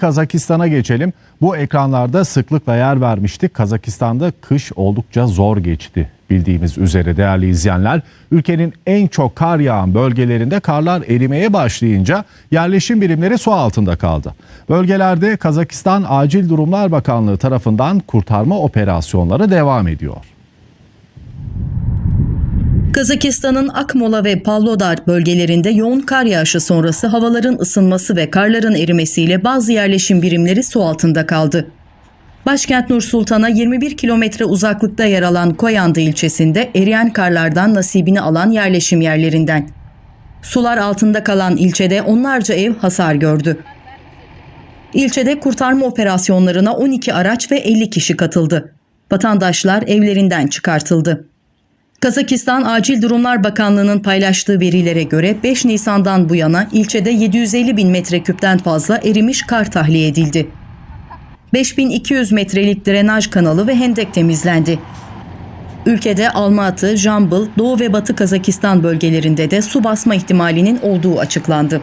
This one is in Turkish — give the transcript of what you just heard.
Kazakistan'a geçelim. Bu ekranlarda sıklıkla yer vermiştik. Kazakistan'da kış oldukça zor geçti. Bildiğimiz üzere değerli izleyenler, ülkenin en çok kar yağan bölgelerinde karlar erimeye başlayınca yerleşim birimleri su altında kaldı. Bölgelerde Kazakistan Acil Durumlar Bakanlığı tarafından kurtarma operasyonları devam ediyor. Kazakistan'ın Akmola ve Pavlodar bölgelerinde yoğun kar yağışı sonrası havaların ısınması ve karların erimesiyle bazı yerleşim birimleri su altında kaldı. Başkent Nur Sultan'a 21 kilometre uzaklıkta yer alan Koyandı ilçesinde eriyen karlardan nasibini alan yerleşim yerlerinden. Sular altında kalan ilçede onlarca ev hasar gördü. İlçede kurtarma operasyonlarına 12 araç ve 50 kişi katıldı. Vatandaşlar evlerinden çıkartıldı. Kazakistan Acil Durumlar Bakanlığı'nın paylaştığı verilere göre 5 Nisan'dan bu yana ilçede 750 bin metreküpten fazla erimiş kar tahliye edildi. 5200 metrelik drenaj kanalı ve hendek temizlendi. Ülkede Almatı, Jambıl, Doğu ve Batı Kazakistan bölgelerinde de su basma ihtimalinin olduğu açıklandı.